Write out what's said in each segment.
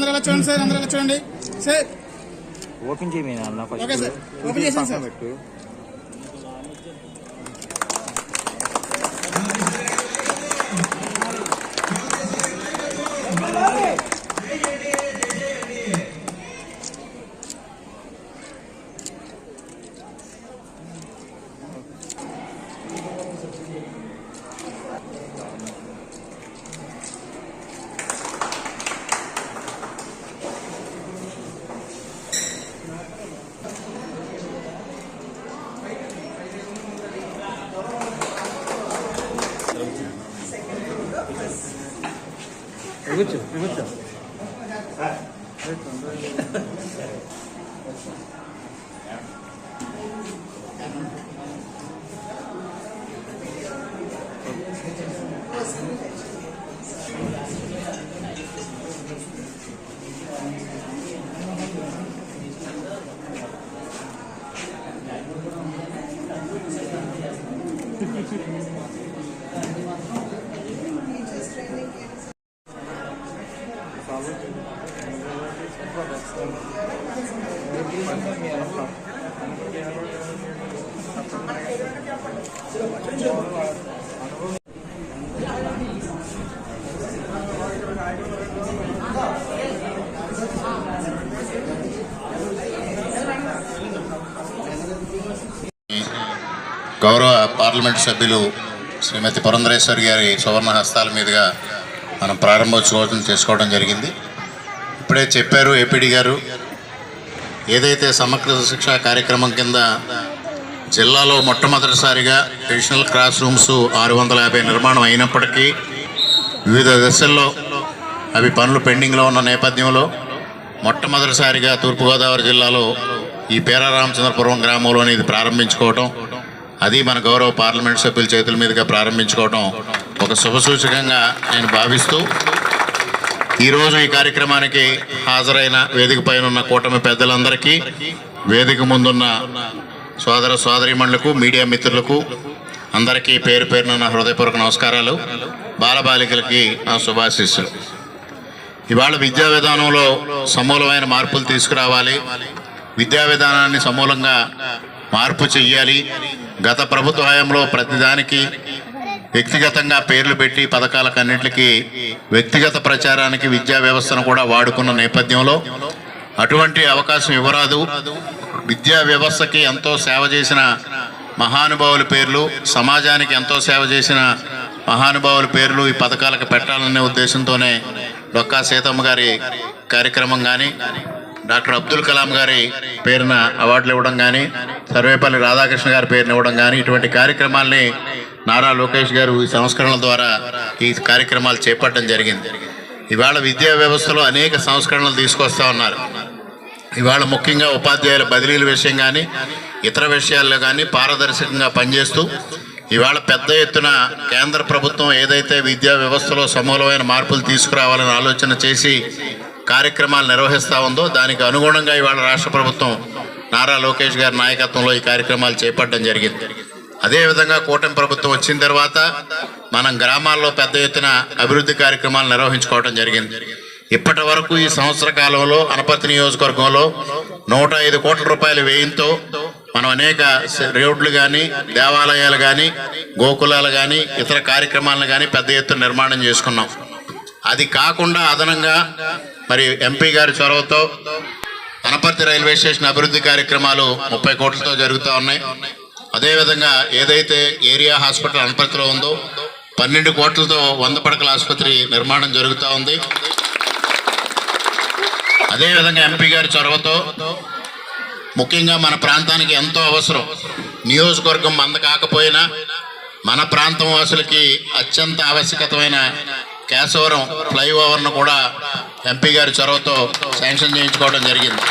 అందరూ ఎలా చూడండి సార్? అందరూ ఎలా చూడండి? సార్. ఓపెన్ చేయమీ అన్న ఫస్ట్ ఓకే సార్. ఓపెన్ చేసాను సార్. よろしくお願いします。గౌరవ పార్లమెంట్ సభ్యులు శ్రీమతి పురంధరేశ్వరి గారి సువర్ణ హస్తాల మీదుగా మనం ప్రారంభోత్సవం చేసుకోవడం జరిగింది. ఇప్పుడే చెప్పారు ఏపీడి గారు ఏదైతే సమగ్ర శిక్ష కార్యక్రమం కింద జిల్లాలో మొట్టమొదటిసారిగా అడిషనల్ క్లాస్ రూమ్స్ ఆరు వందల యాభై నిర్మాణం అయినప్పటికీ వివిధ దశల్లో అవి పనులు పెండింగ్లో ఉన్న నేపథ్యంలో మొట్టమొదటిసారిగా తూర్పుగోదావరి జిల్లాలో ఈ పేరారామచంద్రపురం గ్రామంలోని ఇది ప్రారంభించుకోవటం అది మన గౌరవ పార్లమెంట్ సభ్యుల చేతుల మీదుగా ప్రారంభించుకోవడం ఒక శుభసూచకంగా నేను భావిస్తూ ఈరోజు ఈ కార్యక్రమానికి హాజరైన వేదిక పైన ఉన్న కూటమి పెద్దలందరికీ వేదిక ముందున్న సోదర సోదరిమణులకు మీడియా మిత్రులకు అందరికీ పేరు పేరున నా హృదయపూర్వక నమస్కారాలు. బాలబాలికలకి నా శుభాశీస్సులు. ఇవాళ విద్యా విధానంలో సమూలమైన మార్పులు తీసుకురావాలి. విద్యా విధానాన్ని సమూలంగా మార్పు చెయ్యాలి. గత ప్రభుత్వ హయాంలో ప్రతిదానికి వ్యక్తిగతంగా పేర్లు పెట్టి పథకాలకన్నింటికి వ్యక్తిగత ప్రచారానికి విద్యా వ్యవస్థను కూడా వాడుకున్న నేపథ్యంలో అటువంటి అవకాశం ఇవ్వరాదు. విద్యా వ్యవస్థకి ఎంతో సేవ చేసిన మహానుభావుల పేర్లు సమాజానికి ఎంతో సేవ చేసిన మహానుభావుల పేర్లు ఈ పథకాలకు పెట్టాలనే ఉద్దేశంతోనే డొక్కా సీతమ్మ గారి కార్యక్రమం కానీ డాక్టర్ అబ్దుల్ కలాం గారి పేరున అవార్డులు ఇవ్వడం కానీ సర్వేపల్లి రాధాకృష్ణ గారి పేరున ఇవ్వడం కానీ ఇటువంటి కార్యక్రమాల్ని నారా లోకేష్ గారు ఈ సంస్కరణల ద్వారా ఈ కార్యక్రమాలు చేపట్టడం జరిగింది. ఇవాళ విద్యా వ్యవస్థలో అనేక సంస్కరణలు తీసుకొస్తా ఉన్నారు. ఇవాళ ముఖ్యంగా ఉపాధ్యాయుల బదిలీల విషయం కానీ ఇతర విషయాల్లో కానీ పారదర్శకంగా పనిచేస్తూ ఇవాళ పెద్ద ఎత్తున కేంద్ర ప్రభుత్వం ఏదైతే విద్యా వ్యవస్థలో సమూలమైన మార్పులు తీసుకురావాలని ఆలోచన చేసి కార్యక్రమాలు నిర్వహిస్తూ ఉందో దానికి అనుగుణంగా ఇవాళ రాష్ట్ర ప్రభుత్వం నారా లోకేష్ గారి నాయకత్వంలో ఈ కార్యక్రమాలు చేపట్టడం జరిగింది. అదేవిధంగా కూటమి ప్రభుత్వం వచ్చిన తర్వాత మనం గ్రామాల్లో పెద్ద ఎత్తున అభివృద్ధి కార్యక్రమాలు నిర్వహించుకోవడం జరిగింది. ఇప్పటి వరకు ఈ సంవత్సర కాలంలో అనపర్తి నియోజకవర్గంలో నూట ఐదు కోట్ల రూపాయల వ్యయంతో మనం అనేక రోడ్లు కానీ దేవాలయాలు కానీ గోకులాలు కానీ ఇతర కార్యక్రమాలను కానీ పెద్ద ఎత్తున నిర్మాణం చేసుకున్నాం. అది కాకుండా అదనంగా మరి ఎంపీ గారి చొరవతో అనపర్తి రైల్వే స్టేషన్ అభివృద్ధి కార్యక్రమాలు ముప్పై కోట్లతో జరుగుతూ ఉన్నాయి. అదేవిధంగా ఏదైతే ఏరియా హాస్పిటల్ అనపర్తిలో ఉందో పన్నెండు కోట్లతో వంద పడకల ఆసుపత్రి నిర్మాణం జరుగుతూ ఉంది. అదేవిధంగా ఎంపీ గారి చొరవతో ముఖ్యంగా మన ప్రాంతానికి ఎంతో అవసరం. నియోజకవర్గం మంద కాకపోయినా మన ప్రాంతం వాసులకి అత్యంత ఆవశ్యకతమైన కేశవరం ఫ్లైఓవర్ను కూడా ఎంపీ గారి చొరవతో శాంక్షన్ చేయించుకోవడం జరిగింది.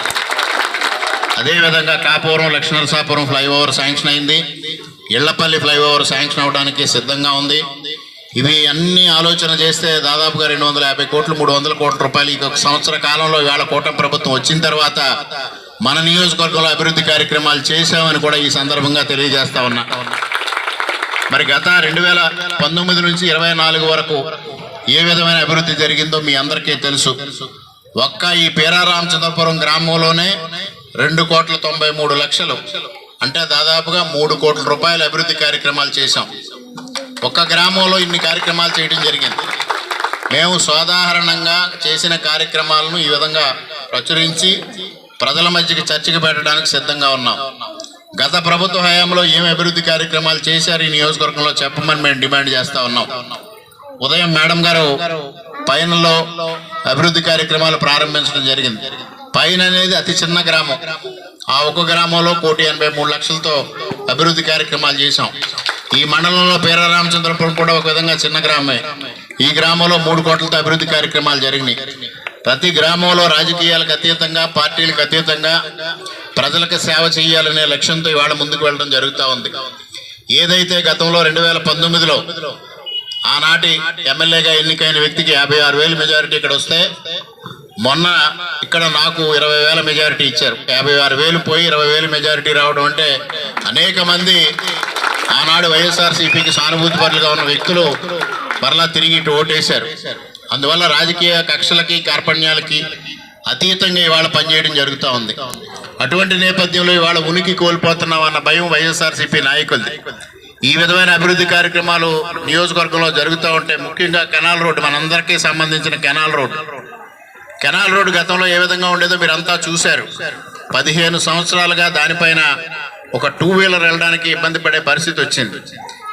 అదేవిధంగా కాపురం లక్ష్మణరసాపురం ఫ్లైఓవర్ శాంక్షన్ అయింది. ఇళ్ళపల్లి ఫ్లైఓవర్ శాంక్షన్ అవడానికి సిద్ధంగా ఉంది. ఇవి అన్ని ఆలోచన చేస్తే దాదాపుగా రెండు వందల యాభై కోట్లు మూడు వందల కోట్ల రూపాయలు ఇది ఒక సంవత్సర కాలంలో ఇవాళ కూటమి ప్రభుత్వం వచ్చిన తర్వాత మన నియోజకవర్గంలో అభివృద్ధి కార్యక్రమాలు చేశామని కూడా ఈ సందర్భంగా తెలియజేస్తా ఉన్నా. మరి గత రెండు వేల పంతొమ్మిది నుంచి ఇరవై నాలుగు వరకు ఏ విధమైన అభివృద్ధి జరిగిందో మీ అందరికీ తెలుసు. ఒక్క ఈ పేరారామచంద్రపురం గ్రామంలోనే రెండు కోట్ల తొంభై మూడు లక్షలు. అంటే దాదాపుగా మూడు కోట్ల రూపాయల అభివృద్ధి కార్యక్రమాలు చేశాం. ఒక్క గ్రామంలో ఇన్ని కార్యక్రమాలు చేయడం జరిగింది. మేము సాధారణంగా చేసిన కార్యక్రమాలను ఈ విధంగా ప్రచురించి ప్రజల మధ్యకి చర్చకు పెట్టడానికి సిద్ధంగా ఉన్నాం. గత ప్రభుత్వ హయాంలో ఏం అభివృద్ధి కార్యక్రమాలు చేశారు ఈ నియోజకవర్గంలో చెప్పమని మేము డిమాండ్ చేస్తా ఉన్నాం. ఉదయం మేడం గారు పైనలో అభివృద్ధి కార్యక్రమాలు ప్రారంభించడం జరిగింది. పైన అనేది అతి చిన్న గ్రామం. ఆ ఒక గ్రామంలో కోటి ఎనభై మూడు లక్షలతో అభివృద్ధి కార్యక్రమాలు చేశాం. ఈ మండలంలో పేరారామచంద్రపురం కూడా ఒక విధంగా చిన్న గ్రామమే ఈ గ్రామంలో మూడు కోట్లతో అభివృద్ధి కార్యక్రమాలు జరిగినాయి. ప్రతి గ్రామంలో రాజకీయాలకు అతీతంగా పార్టీలకు అతీతంగా ప్రజలకు సేవ చేయాలనే లక్ష్యంతో ఇవాళ ముందుకు వెళ్ళడం జరుగుతూ ఉంది. ఏదైతే గతంలో రెండు వేల పంతొమ్మిదిలో ఆనాటి ఎమ్మెల్యేగా ఎన్నికైన వ్యక్తికి యాభై ఆరు వేలు మెజారిటీ ఇక్కడ వస్తే మొన్న ఇక్కడ నాకు ఇరవై వేల మెజారిటీ ఇచ్చారు. యాభై ఆరు వేలు పోయి ఇరవై వేలు మెజారిటీ రావడం అంటే అనేక మంది ఆనాడు వైఎస్ఆర్సీపీకి సానుభూతి పరులుగా ఉన్న వ్యక్తులు మరలా తిరిగి ఇటు ఓటేశారు. అందువల్ల రాజకీయ కక్షలకి కార్పణ్యాలకి అతీతంగా ఇవాళ పనిచేయడం జరుగుతూ ఉంది. అటువంటి నేపథ్యంలో ఇవాళ ఉనికి కోల్పోతున్నాం అన్న భయం వైఎస్ఆర్సీపీ నాయకులది. ఈ విధమైన అభివృద్ధి కార్యక్రమాలు నియోజకవర్గంలో జరుగుతూ ఉంటే ముఖ్యంగా కెనాల్ రోడ్డు మనందరికీ సంబంధించిన కెనాల్ రోడ్డు. కెనాల్ రోడ్డు గతంలో ఏ విధంగా ఉండేదో మీరంతా చూశారు. పదిహేను సంవత్సరాలుగా దానిపైన ఒక టూ వీలర్ వెళ్ళడానికి ఇబ్బంది పడే పరిస్థితి వచ్చింది.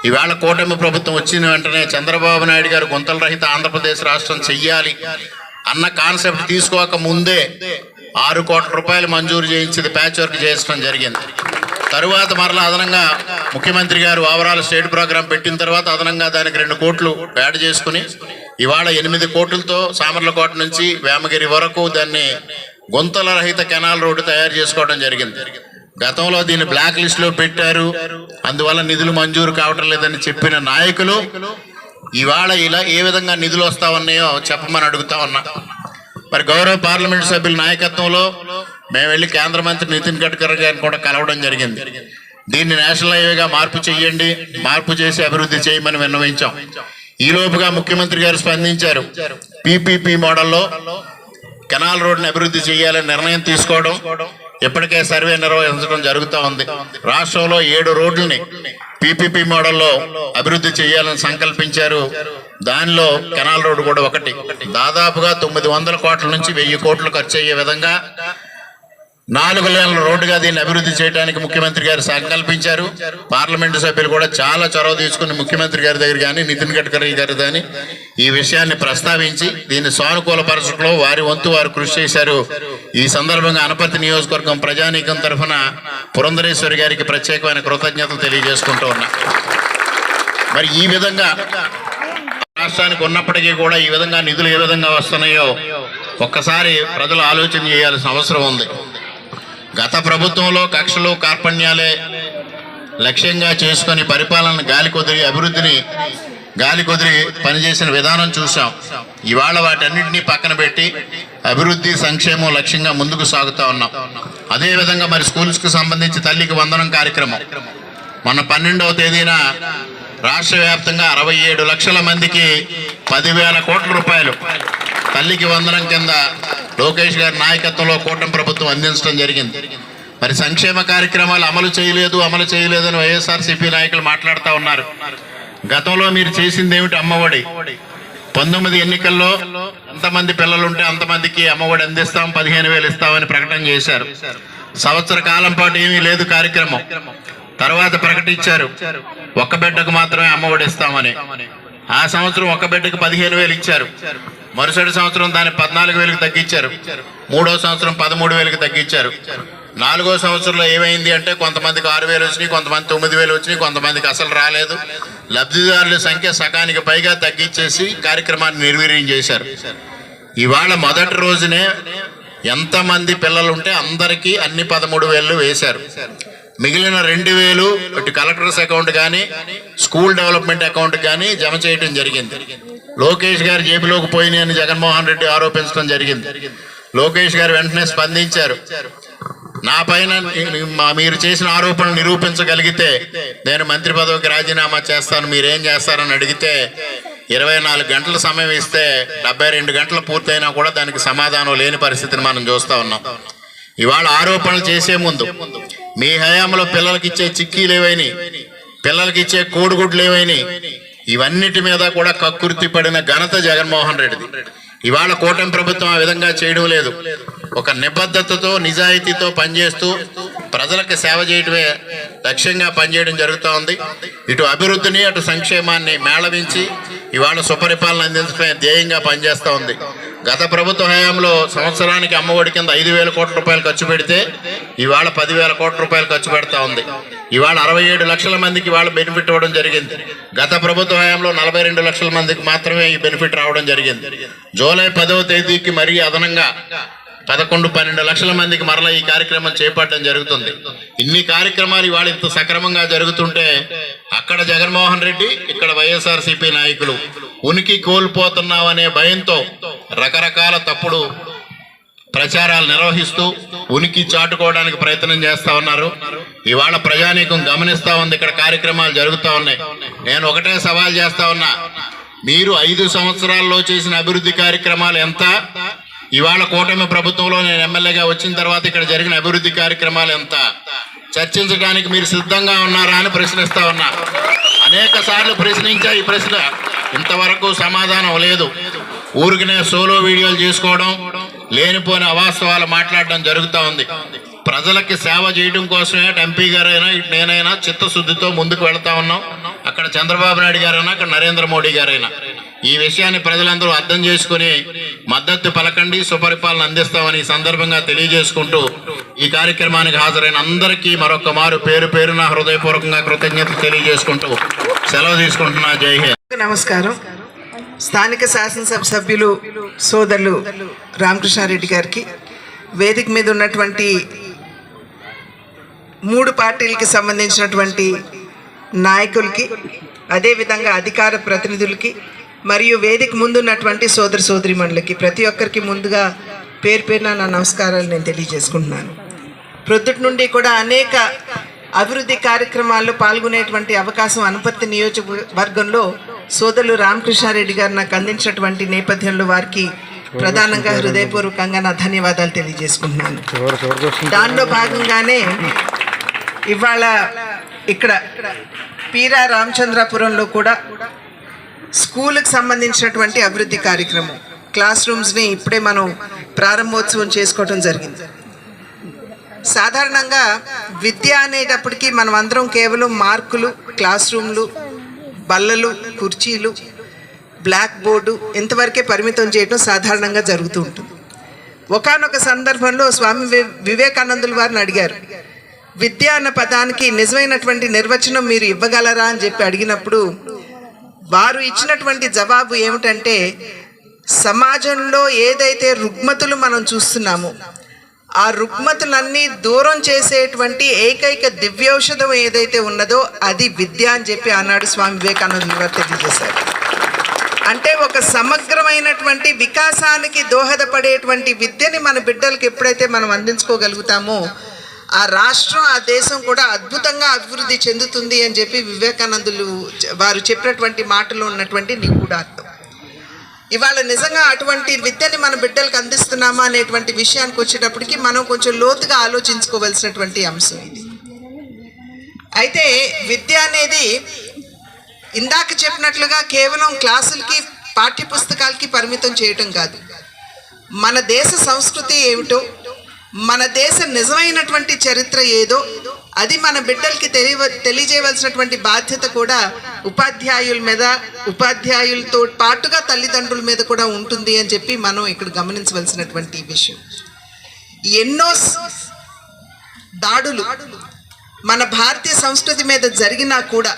ఈవేళ కూటమి ప్రభుత్వం వచ్చిన వెంటనే చంద్రబాబు నాయుడు గారు గుంతల రహిత ఆంధ్రప్రదేశ్ రాష్ట్రం చెయ్యాలి అన్న కాన్సెప్ట్ తీసుకోక ముందే ఆరు కోట్ల రూపాయలు మంజూరు చేయించింది ప్యాచ్ వర్క్ చేయించడం జరిగింది. తరువాత మరలా అదనంగా ముఖ్యమంత్రి గారు ఓవరాల్ స్టేట్ ప్రోగ్రాం పెట్టిన తర్వాత అదనంగా దానికి రెండు కోట్లు యాడ్ చేసుకుని ఇవాళ ఎనిమిది కోట్లతో సామర్లకోట నుంచి వేమగిరి వరకు దాన్ని గుంతల రహిత కెనాల్ రోడ్డు తయారు చేసుకోవడం జరిగింది. గతంలో దీన్ని బ్లాక్ లిస్ట్లో పెట్టారు. అందువల్ల నిధులు మంజూరు కావటం లేదని చెప్పిన నాయకులు ఇవాళ ఇలా ఏ విధంగా నిధులు వస్తా ఉన్నాయో చెప్పమని అడుగుతా ఉన్నా. మరి గౌరవ పార్లమెంట్ సభ్యుల నాయకత్వంలో మేము వెళ్ళి కేంద్ర మంత్రి నితిన్ గడ్కరీ గారిని కూడా కలవడం జరిగింది. దీన్ని నేషనల్ హైవేగా మార్పు చేయండి మార్పు చేసి అభివృద్ధి చేయమని విన్నవించాం. ఈ లోపుగా ముఖ్యమంత్రి గారు స్పందించారు. పీపీపీ మోడల్లో కెనాల్ రోడ్ని అభివృద్ధి చేయాలని నిర్ణయం తీసుకోవడం ఇప్పటికే సర్వే నిర్వహించడం జరుగుతూ ఉంది. రాష్ట్రంలో ఏడు రోడ్లని పీపీపీ మోడల్లో అభివృద్ధి చేయాలని సంకల్పించారు. దానిలో కెనాల్ రోడ్డు కూడా ఒకటి. దాదాపుగా తొమ్మిది వందల కోట్ల నుంచి వెయ్యి కోట్లు ఖర్చు అయ్యే విధంగా నాలుగు లేన్ల రోడ్డుగా దీన్ని అభివృద్ధి చేయడానికి ముఖ్యమంత్రి గారు సంకల్పించారు. పార్లమెంటు సభ్యులు కూడా చాలా చొరవ తీసుకుని ముఖ్యమంత్రి గారి దగ్గర కానీ నితిన్ గడ్కరీ గారి కానీ ఈ విషయాన్ని ప్రస్తావించి దీన్ని సానుకూల పరచడంలో వారి వంతు వారు కృషి చేశారు. ఈ సందర్భంగా అనపర్తి నియోజకవర్గం ప్రజానీకం తరఫున పురంధరేశ్వరి గారికి ప్రత్యేకమైన కృతజ్ఞతలు తెలియజేసుకుంటూ ఉన్నా. మరి ఈ విధంగా రాష్ట్రానికి ఉన్నప్పటికీ కూడా ఈ విధంగా నిధులు ఏ విధంగా వస్తున్నాయో ఒక్కసారి ప్రజలు ఆలోచన చేయాల్సిన అవసరం ఉంది. గత ప్రభుత్వంలో కక్షలు కార్పణ్యాలే లక్ష్యంగా చేసుకొని పరిపాలన గాలి కొదిరి అభివృద్ధిని గాలి కొదిరి పనిచేసిన విధానం చూసాం ఇవాళ వాటన్నింటినీ పక్కన పెట్టి అభివృద్ధి సంక్షేమం లక్ష్యంగా ముందుకు సాగుతా ఉన్నాం. అదేవిధంగా మరి స్కూల్స్కి సంబంధించి తల్లికి వందనం కార్యక్రమం. మొన్న పన్నెండవ తేదీన రాష్ట్ర వ్యాప్తంగా అరవై ఏడు లక్షల మందికి పదివేల కోట్ల రూపాయలు తల్లికి వందనం కింద లోకేష్ గారి నాయకత్వంలో కూటమి ప్రభుత్వం అందించడం జరిగింది. మరి సంక్షేమ కార్యక్రమాలు అమలు చేయలేదు అమలు చేయలేదు అని వైఎస్ఆర్సీపీ నాయకులు మాట్లాడుతూ ఉన్నారు. గతంలో మీరు చేసింది ఏమిటి అమ్మఒడి? పంతొమ్మిది ఎన్నికల్లో ఎంతమంది పిల్లలు ఉంటే అంతమందికి అమ్మఒడి అందిస్తాం పదిహేను వేలు ఇస్తామని ప్రకటన చేశారు. సంవత్సర కాలం పాటు ఏమీ లేదు కార్యక్రమం. తర్వాత ప్రకటించారు ఒక్క బిడ్డకు మాత్రమే అమ్మఒడి ఇస్తామని. ఆ సంవత్సరం ఒక్క బిడ్డకు పదిహేను వేలు ఇచ్చారు. మరుసటి సంవత్సరం దాన్ని పద్నాలుగు వేలకు తగ్గించారు. మూడో సంవత్సరం పదమూడు వేలకు తగ్గించారు. నాలుగో సంవత్సరంలో ఏమైంది అంటే కొంతమందికి ఆరు వేలు వచ్చినాయి కొంతమంది తొమ్మిది వేలు వచ్చినాయి కొంతమందికి అసలు రాలేదు. లబ్ధిదారుల సంఖ్య సగానికి పైగా తగ్గించేసి కార్యక్రమాన్ని నిర్వీర్యం చేశారు. ఇవాళ మొదటి రోజునే ఎంతమంది పిల్లలు ఉంటే అందరికీ అన్ని పదమూడు వేలు వేశారు. మిగిలిన రెండు వేలు ఇటు కలెక్టర్స్ అకౌంట్ కానీ స్కూల్ డెవలప్మెంట్ అకౌంట్ కానీ జమ చేయడం జరిగింది. లోకేష్ గారి జేబులోకి పోయినాయని జగన్మోహన్ రెడ్డి ఆరోపించడం జరిగింది. లోకేష్ గారు వెంటనే స్పందించారు. నా పైన మీరు చేసిన ఆరోపణలు నిరూపించగలిగితే నేను మంత్రి పదవికి రాజీనామా చేస్తాను మీరేం చేస్తారని అడిగితే ఇరవై నాలుగు గంటల సమయం ఇస్తే డెబ్బై రెండు గంటలు పూర్తయినా కూడా దానికి సమాధానం లేని పరిస్థితిని మనం చూస్తూ ఉన్నాం. ఇవాళ ఆరోపణలు చేసే ముందు మీ హయాంలో పిల్లలకి ఇచ్చే చిక్కీలు ఏవైనాయి పిల్లలకి ఇచ్చే ఇవన్నిటి మీద కూడా కక్కుర్తి పడిన ఘనత జగన్మోహన్ రెడ్డిది. ఇవాళ కూటమి ప్రభుత్వం ఆ విధంగా చేయడం లేదు. ఒక నిబద్ధతతో నిజాయితీతో పనిచేస్తూ ప్రజలకు సేవ చేయడమే లక్ష్యంగా పనిచేయడం జరుగుతూ ఉంది. ఇటు అభివృద్ధిని అటు సంక్షేమాన్ని మేళవించి ఇవాళ సుపరిపాలన అందించడమే ధ్యేయంగా పనిచేస్తూ ఉంది. గత ప్రభుత్వ హయాంలో సంవత్సరానికి అమ్మఒడి కింద ఐదు వేల కోట్ల రూపాయలు ఖర్చు పెడితే ఇవాళ పదివేల కోట్ల రూపాయలు ఖర్చు పెడతా ఉంది. ఇవాళ అరవై ఏడు లక్షల మందికి ఇవాళ బెనిఫిట్ ఇవ్వడం జరిగింది. గత ప్రభుత్వ హయాంలో నలభై రెండు లక్షల మందికి మాత్రమే ఈ బెనిఫిట్ రావడం జరిగింది. జూలై పదవ తేదీకి మరీ అదనంగా పదకొండు పన్నెండు లక్షల మందికి మరలా ఈ కార్యక్రమం చేపట్టడం జరుగుతుంది. ఇన్ని కార్యక్రమాలు ఇవాళ ఇంత సక్రమంగా జరుగుతుంటే అక్కడ జగన్మోహన్ రెడ్డి ఇక్కడ వైఎస్ఆర్సీపీ నాయకులు ఉనికి కోల్పోతున్నామనే భయంతో రకరకాల తప్పుడు ప్రచారాలు నిర్వహిస్తూ ఉనికి చాటుకోవడానికి ప్రయత్నం చేస్తా ఉన్నారు. ఇవాళ ప్రజానీకం గమనిస్తా ఉంది ఇక్కడ కార్యక్రమాలు జరుగుతూ ఉన్నాయి. నేను ఒకటే సవాల్ చేస్తా ఉన్నా మీరు ఐదు సంవత్సరాల్లో చేసిన అభివృద్ధి కార్యక్రమాలు ఎంత? ఇవాళ కూటమి ప్రభుత్వంలో నేను ఎమ్మెల్యేగా వచ్చిన తర్వాత ఇక్కడ జరిగిన అభివృద్ధి కార్యక్రమాలు ఎంత? చర్చించడానికి మీరు సిద్ధంగా ఉన్నారా అని ప్రశ్నిస్తా ఉన్నా. అనేక సార్లు ప్రశ్నించా ఈ ప్రశ్న. ఇంతవరకు సమాధానం లేదు. ఊరికినే సోలో వీడియోలు చేసుకోవడం లేనిపోని అవాస్తవాలు మాట్లాడడం జరుగుతూ ఉంది. ప్రజలకి సేవ చేయడం కోసమే ఎంపీ గారైనా నేనైనా చిత్తశుద్ధితో ముందుకు వెళ్తా ఉన్నాం. అక్కడ చంద్రబాబు నాయుడు గారైనా అక్కడ నరేంద్ర మోడీ గారైనా. ఈ విషయాన్ని ప్రజలందరూ అర్థం చేసుకుని మద్దతు పలకండి సుపరిపాలన అందిస్తామని సందర్భంగా తెలియజేసుకుంటూ ఈ కార్యక్రమానికి హాజరైన అందరికీ మరొక మారు పేరు పేరున హృదయపూర్వకంగా కృతజ్ఞత తెలియజేసుకుంటూ సెలవు తీసుకుంటున్నా. జై హింద్. నమస్కారం. స్థానిక శాసనసభ సభ్యులు సోదరులు రామకృష్ణారెడ్డి గారికి వేదిక మీద ఉన్నటువంటి మూడు పార్టీలకి సంబంధించినటువంటి నాయకులకి అదేవిధంగా అధికార ప్రతినిధులకి మరియు వేదిక ముందు ఉన్నటువంటి సోదర సోదరిమణులకి ప్రతి ఒక్కరికి ముందుగా పేరు పేరున నా నమస్కారాలు నేను తెలియజేసుకుంటున్నాను. ప్రొద్దుటి నుండి కూడా అనేక అభివృద్ధి కార్యక్రమాల్లో పాల్గొనేటువంటి అవకాశం అనుపత్తి నియోజకవర్గంలో సోదరులు రామకృష్ణారెడ్డి గారు నాకు అందించినటువంటి నేపథ్యంలో వారికి ప్రధానంగా హృదయపూర్వకంగా నా ధన్యవాదాలు తెలియజేసుకుంటున్నాను. దానిలో భాగంగానే ఇవాళ ఇక్కడ పీరా రామచంద్రాపురంలో కూడా స్కూల్కి సంబంధించినటువంటి అభివృద్ధి కార్యక్రమం. క్లాస్ రూమ్స్ని ఇప్పుడే మనం ప్రారంభోత్సవం చేసుకోవటం జరిగింది. సాధారణంగా విద్య అనేటప్పటికీ మనం అందరం కేవలం మార్కులు క్లాస్ రూమ్లు బల్లలు కుర్చీలు బ్లాక్ బోర్డు ఇంతవరకే పరిమితం చేయడం సాధారణంగా జరుగుతూ ఉంటుంది. ఒకానొక సందర్భంలో స్వామి వివేకానందులు వివేకానందుల వారిని అడిగారు విద్య అన్న పదానికి నిజమైనటువంటి నిర్వచనం మీరు ఇవ్వగలరా? అని చెప్పి అడిగినప్పుడు వారు ఇచ్చినటువంటి జవాబు ఏమిటంటే సమాజంలో ఏదైతే రుగ్మతులు మనం చూస్తున్నామో ఆ రుగ్మతులన్నీ దూరం చేసేటువంటి ఏకైక దివ్యౌషధం ఏదైతే ఉన్నదో అది విద్య అని చెప్పి ఆనాడు స్వామి వివేకానంద గారు తెలియజేశారు. అంటే ఒక సమగ్రమైనటువంటి వికాసానికి దోహదపడేటువంటి విద్యని మన బిడ్డలకు ఎప్పుడైతే మనం అందించుకోగలుగుతామో ఆ రాష్ట్రం ఆ దేశం కూడా అద్భుతంగా అభివృద్ధి చెందుతుంది అని చెప్పి వివేకానందులు వారు చెప్పినటువంటి మాటలో ఉన్నటువంటి నిగూఢార్థం ఇవాళ నిజంగా అటువంటి విద్యని మన బిడ్డలకు అందిస్తున్నామా అనేటువంటి విషయానికి వచ్చేటప్పటికి మనం కొంచెం లోతుగా ఆలోచించుకోవలసినటువంటి అంశం ఇది. అయితే విద్య అనేది ఇందాక చెప్పినట్లుగా కేవలం క్లాసులకి పాఠ్య పుస్తకాలకి పరిమితం చేయటం కాదు. మన దేశ సంస్కృతి ఏమిటో మన దేశ నిజమైనటువంటి చరిత్ర ఏదో అది మన బిడ్డలకి తెలియ తెలియజేయవలసినటువంటి బాధ్యత కూడా ఉపాధ్యాయుల మీద ఉపాధ్యాయులతో పాటుగా తల్లిదండ్రుల మీద కూడా ఉంటుంది అని చెప్పి మనం ఇక్కడ గమనించవలసినటువంటి విషయం. ఎన్నో దాడులు మన భారతీయ సంస్కృతి మీద జరిగినా కూడా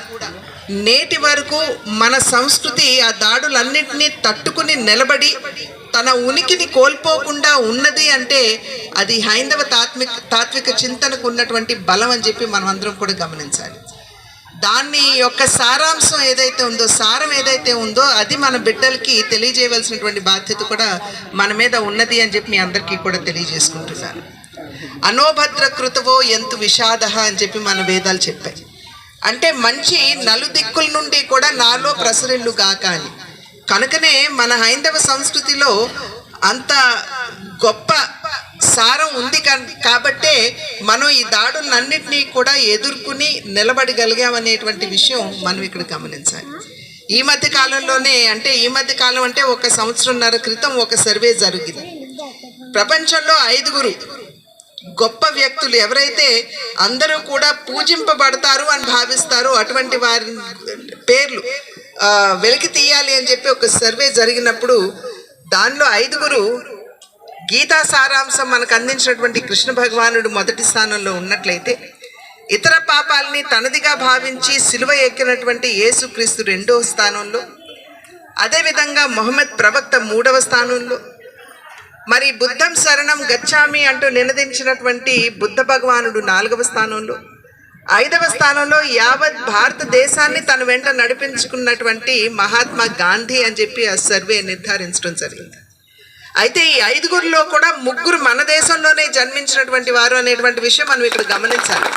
నేటి వరకు మన సంస్కృతి ఆ దాడులన్నింటినీ తట్టుకుని నిలబడి తన ఉనికిని కోల్పోకుండా ఉన్నది అంటే అది హైందవ తాత్విక తాత్విక చింతనకు ఉన్నటువంటి బలం అని చెప్పి మనం అందరం కూడా గమనించాలి. దాన్ని యొక్క సారాంశం ఏదైతే ఉందో సారం ఏదైతే ఉందో అది మన బిడ్డలకి తెలియజేయవలసినటువంటి బాధ్యత కూడా మన మీద ఉన్నది అని చెప్పి మీ అందరికీ కూడా తెలియజేసుకుంటున్నాను. అనోభద్ర కృతవో ఎంతు విషాద అని చెప్పి మన వేదాలు చెప్పాయి. అంటే మంచి నలుదిక్కుల నుండి కూడా నాలో ప్రసరిల్లు గాక అని. కనుకనే మన హైందవ సంస్కృతిలో అంత గొప్ప సారం ఉంది కాబట్టే మనం ఈ దాడులన్నింటినీ కూడా ఎదుర్కొని నిలబడగలిగామనేటువంటి విషయం మనం ఇక్కడ గమనించాలి. ఈ మధ్య కాలంలోనే అంటే ఈ మధ్య కాలం అంటే ఒక సంవత్సరంన్నర క్రితం ఒక సర్వే జరిగింది. ప్రపంచంలో ఐదుగురు గొప్ప వ్యక్తులు ఎవరైతే అందరూ కూడా పూజింపబడతారు అని భావిస్తారు అటువంటి వారి పేర్లు వెలికి తీయాలి అని చెప్పి ఒక సర్వే జరిగినప్పుడు దానిలో ఐదుగురు గీతా సారాంశం మనకు అందించినటువంటి కృష్ణ భగవానుడు మొదటి స్థానంలో ఉన్నట్లయితే ఇతర పాపాలని తనదిగా భావించి సిలువ ఎక్కినటువంటి యేసుక్రీస్తు రెండవ స్థానంలో అదేవిధంగా మొహమ్మద్ ప్రవక్త మూడవ స్థానంలో మరి బుద్ధం శరణం గచ్చామి అంటూ నినదించినటువంటి బుద్ధ భగవానుడు నాలుగవ స్థానంలో ఐదవ స్థానంలో యావత్ భారతదేశాన్ని తన వెంట నడిపించుకున్నటువంటి మహాత్మా గాంధీ అని చెప్పి ఆ సర్వే నిర్ధారించడం జరిగింది. అయితే ఈ ఐదుగురిలో కూడా ముగ్గురు మన దేశంలోనే జన్మించినటువంటి వారు అనేటువంటి విషయం మనం ఇక్కడ గమనించాలి.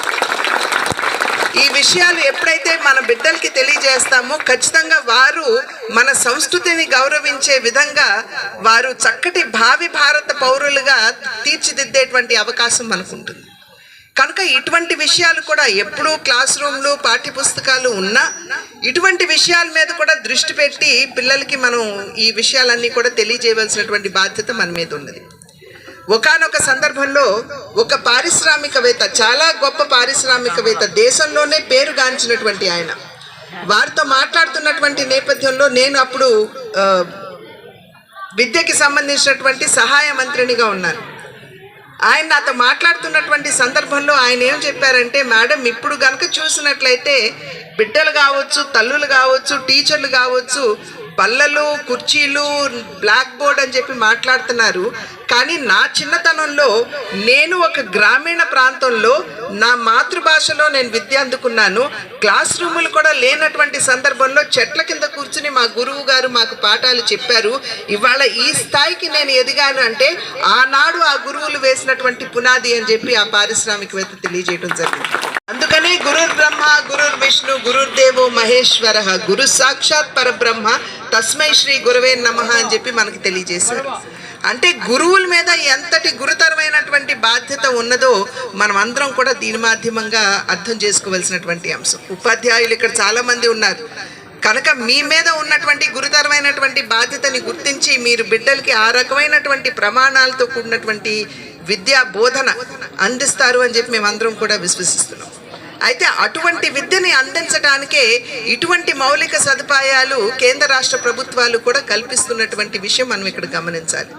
ఈ విషయాలు ఎప్పుడైతే మన బిడ్డలకి తెలియజేస్తామో ఖచ్చితంగా వారు మన సంస్కృతిని గౌరవించే విధంగా వారు చక్కటి భావి భారత పౌరులుగా తీర్చిదిద్దేటువంటి అవకాశం మనకు ఉంటుంది కనుక ఇటువంటి విషయాలు కూడా ఎప్పుడూ క్లాస్ రూమ్లు పాఠ్య పుస్తకాలు ఉన్నా ఇటువంటి విషయాల మీద కూడా దృష్టి పెట్టి పిల్లలకి మనం ఈ విషయాలన్నీ కూడా తెలియజేయవలసినటువంటి బాధ్యత మన మీద ఉన్నది. ఒకానొక సందర్భంలో ఒక పారిశ్రామికవేత్త చాలా గొప్ప పారిశ్రామికవేత్త దేశంలోనే పేరుగాంచినటువంటి ఆయన. వారితో మాట్లాడుతున్నటువంటి నేపథ్యంలో నేను అప్పుడు విద్యకి సంబంధించినటువంటి సహాయ మంత్రినిగా ఉన్నాను. ఆయన నాతో మాట్లాడుతున్నటువంటి సందర్భంలో ఆయన ఏం చెప్పారంటే మేడం ఇప్పుడు కనుక చూసినట్లయితే బిడ్డలు కావచ్చు తల్లులు కావచ్చు టీచర్లు కావచ్చు బల్లలు కుర్చీలు బ్లాక్ బోర్డ్ అని చెప్పి మాట్లాడుతున్నారు. కానీ నా చిన్నతనంలో నేను ఒక గ్రామీణ ప్రాంతంలో నా మాతృభాషలో నేను విద్య అందుకున్నాను. క్లాస్ రూములు కూడా లేనటువంటి సందర్భంలో చెట్ల కింద కూర్చుని మా గురువు గారు మాకు పాఠాలు చెప్పారు. ఇవాళ ఈ స్థాయికి నేను ఎదిగాను అంటే ఆనాడు ఆ గురువులు వేసినటువంటి పునాది అని చెప్పి ఆ పారిశ్రామికవేత్త తెలియజేయడం జరిగింది. అందుకనే గురుర్ బ్రహ్మ గురుర్ విష్ణు గురుర్దేవో మహేశ్వర గురు సాక్షాత్ పరబ్రహ్మ తస్మై శ్రీ గురవే నమ అని చెప్పి మనకి తెలియజేశారు. అంటే గురువుల మీద ఎంతటి గురుతరమైనటువంటి బాధ్యత ఉన్నదో మనం అందరం కూడా దీని మాధ్యమంగా అర్థం చేసుకోవలసినటువంటి అంశం. ఉపాధ్యాయులు ఇక్కడ చాలా మంది ఉన్నారు. కనుక మీ మీద ఉన్నటువంటి గురుతరమైనటువంటి బాధ్యతని గుర్తించి మీరు బిడ్డలకి ఆ రకమైనటువంటి ప్రమాణాలతో కూడినటువంటి విద్యా బోధన అందిస్తారు అని చెప్పి మేమందరం కూడా విశ్వసిస్తున్నాం. అయితే అటువంటి విద్యని అందించడానికే ఇటువంటి మౌలిక సదుపాయాలు కేంద్ర రాష్ట్ర ప్రభుత్వాలు కూడా కల్పిస్తున్నటువంటి విషయం మనం ఇక్కడ గమనించాలి.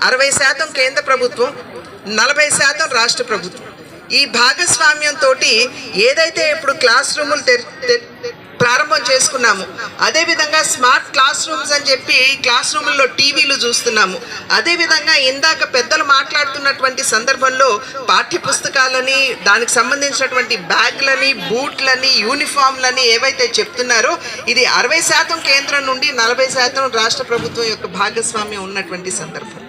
అరవై శాతం కేంద్ర ప్రభుత్వం నలభై శాతం రాష్ట్ర ప్రభుత్వం. ఈ భాగస్వామ్యంతో ఏదైతే ఇప్పుడు క్లాస్ రూములు తె- ప్రారంభం చేసుకున్నాము. అదేవిధంగా స్మార్ట్ క్లాస్ రూమ్స్ అని చెప్పి క్లాస్ రూమ్లో టీవీలు చూస్తున్నాము. అదేవిధంగా ఇందాక పెద్దలు మాట్లాడుతున్నటువంటి సందర్భంలో పాఠ్య పుస్తకాలని దానికి సంబంధించినటువంటి బ్యాగ్లని బూట్లని యూనిఫామ్లని ఏవైతే చెప్తున్నారో ఇది అరవై శాతం కేంద్రం నుండి నలభై శాతం రాష్ట్ర ప్రభుత్వం యొక్క భాగస్వామ్యం ఉన్నటువంటి సందర్భం.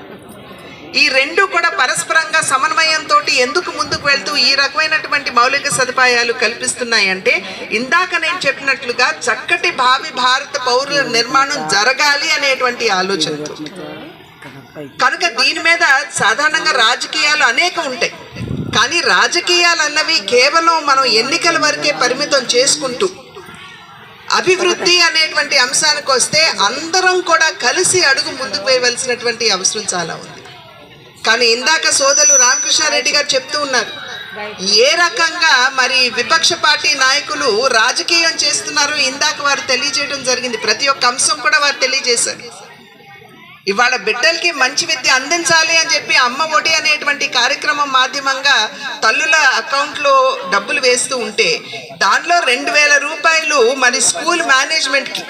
ఈ రెండు కూడా పరస్పరంగా సమన్వయంతో ఎందుకు ముందుకు వెళ్తూ ఈ రకమైనటువంటి మౌలిక సదుపాయాలు కల్పిస్తున్నాయంటే ఇందాక నేను చెప్పినట్లుగా చక్కటి భావి భారత పౌరుల నిర్మాణం జరగాలి అనేటువంటి ఆలోచనతో. కనుక దీని మీద సాధారణంగా రాజకీయాలు అనేక ఉంటాయి. కానీ రాజకీయాలు అన్నవి కేవలం మనం ఎన్నికల వరకే పరిమితం చేసుకుంటూ అభివృద్ధి అనేటువంటి అంశానికి వస్తే అందరం కూడా కలిసి అడుగు ముందుకు వేయవలసినటువంటి అవసరం చాలా ఉంది. కానీ ఇందాక సోదరులు రామకృష్ణారెడ్డి గారు చెప్తూ ఉన్నారు. ఏ రకంగా మరి విపక్ష పార్టీ నాయకులు రాజకీయం చేస్తున్నారు ఇందాక వారు తెలియజేయడం జరిగింది. ప్రతి ఒక్క అంశం కూడా వారు తెలియజేశారు. ఇవాళ బిడ్డలకి మంచి విద్య అందించాలి అని చెప్పి అమ్మ ఒడి అనేటువంటి కార్యక్రమం మాధ్యమంగా తల్లుల అకౌంట్లో డబ్బులు వేస్తూ ఉంటే దానిలో రెండు వేల రూపాయలు మరి స్కూల్ మేనేజ్మెంట్కి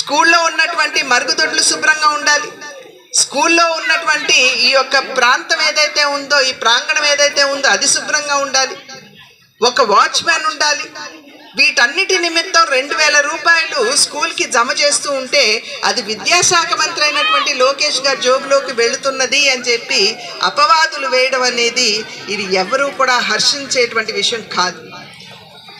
స్కూల్లో ఉన్నటువంటి మరుగుదొడ్లు శుభ్రంగా ఉండాలి. స్కూల్లో ఉన్నటువంటి ఈ యొక్క ప్రాంతం ఏదైతే ఉందో ఈ ప్రాంగణం ఏదైతే ఉందో అది శుభ్రంగా ఉండాలి. ఒక వాచ్మ్యాన్ ఉండాలి. వీటన్నిటి నిమిత్తం రెండు వేల రూపాయలు స్కూల్కి జమ చేస్తూ ఉంటే అది విద్యాశాఖ మంత్రి అయినటువంటి లోకేష్ గారి జోబులోకి వెళుతున్నది అని చెప్పి అపవాదులు వేయడం అనేది ఇది ఎవరూ కూడా హర్షించేటువంటి విషయం కాదు.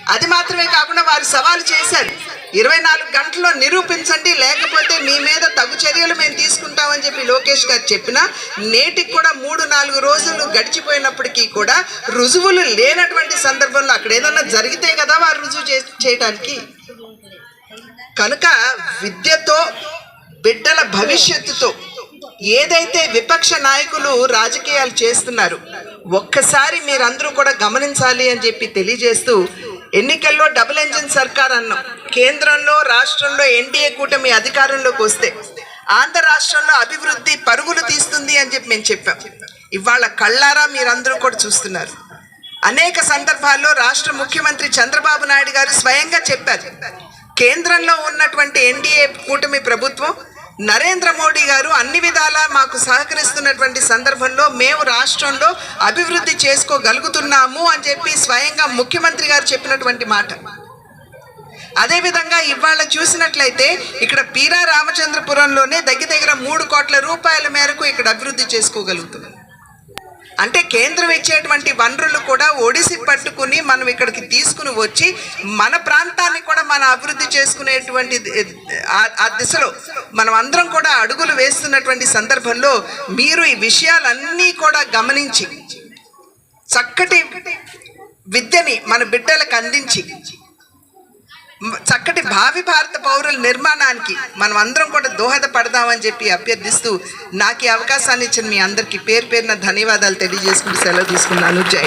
అది మాత్రమే కాకుండా వారు సవాలు చేశారు. ఇరవై నాలుగు గంటల్లో నిరూపించండి లేకపోతే మీ మీద తగు చర్యలు మేము తీసుకుంటామని చెప్పి లోకేష్ గారు చెప్పినా నేటికి కూడా మూడు నాలుగు రోజులు గడిచిపోయినప్పటికీ కూడా రుజువులు లేనటువంటి సందర్భంలో అక్కడ ఏదన్నా జరిగితే కదా వారు రుజువు చే- చేయడానికి కనుక విద్యతో బిడ్డల భవిష్యత్తుతో ఏదైతే విపక్ష నాయకులు రాజకీయాలు చేస్తున్నారు ఒక్కసారి మీరందరూ కూడా గమనించాలి అని చెప్పి తెలియజేస్తూ ఎన్నికల్లో డబుల్ ఇంజిన్ సర్కార్ అన్నాం. కేంద్రంలో రాష్ట్రంలో ఎన్డీఏ కూటమి అధికారంలోకి వస్తే ఆంధ్ర రాష్ట్రంలో అభివృద్ధి పరుగులు తీస్తుంది అని చెప్పి మేము చెప్పాం. ఇవాళ కళ్ళారా మీరందరూ కూడా చూస్తున్నారు. అనేక సందర్భాల్లో రాష్ట్ర ముఖ్యమంత్రి చంద్రబాబు నాయుడు గారు స్వయంగా చెప్పారు. కేంద్రంలో ఉన్నటువంటి ఎన్డీఏ కూటమి ప్రభుత్వం నరేంద్ర మోడీ గారు అన్ని విధాలా మాకు సహకరిస్తున్నటువంటి సందర్భంలో మేము రాష్ట్రంలో అభివృద్ధి చేసుకోగలుగుతున్నాము అని చెప్పి స్వయంగా ముఖ్యమంత్రి గారు చెప్పినటువంటి మాట. అదేవిధంగా ఇవాళ చూసినట్లయితే ఇక్కడ పీరా రామచంద్రపురంలోనే దగ్గర దగ్గర మూడు కోట్ల రూపాయల మేరకు ఇక్కడ అభివృద్ధి చేసుకోగలుగుతున్నాం. అంటే కేంద్రం ఇచ్చేటువంటి వనరులు కూడా ఒడిసి పట్టుకుని మనం ఇక్కడికి తీసుకుని వచ్చి మన ప్రాంతాన్ని కూడా మనం అభివృద్ధి చేసుకునేటువంటి ఆ దిశలో మనం అందరం కూడా అడుగులు వేస్తున్నటువంటి సందర్భంలో మీరు ఈ విషయాలన్నీ కూడా గమనించి చక్కటి విద్యని మన బిడ్డలకు అందించి చక్కటి భావి భారత పౌరుల నిర్మాణానికి మనం అందరం కూడా దోహదపడదామని చెప్పి అభ్యర్థిస్తూ నాకు ఈ అవకాశాన్ని ఇచ్చిన మీ అందరికీ పేరు పేరున ధన్యవాదాలు తెలియజేసుకుంటూ సెలవు తీసుకున్నాను. జై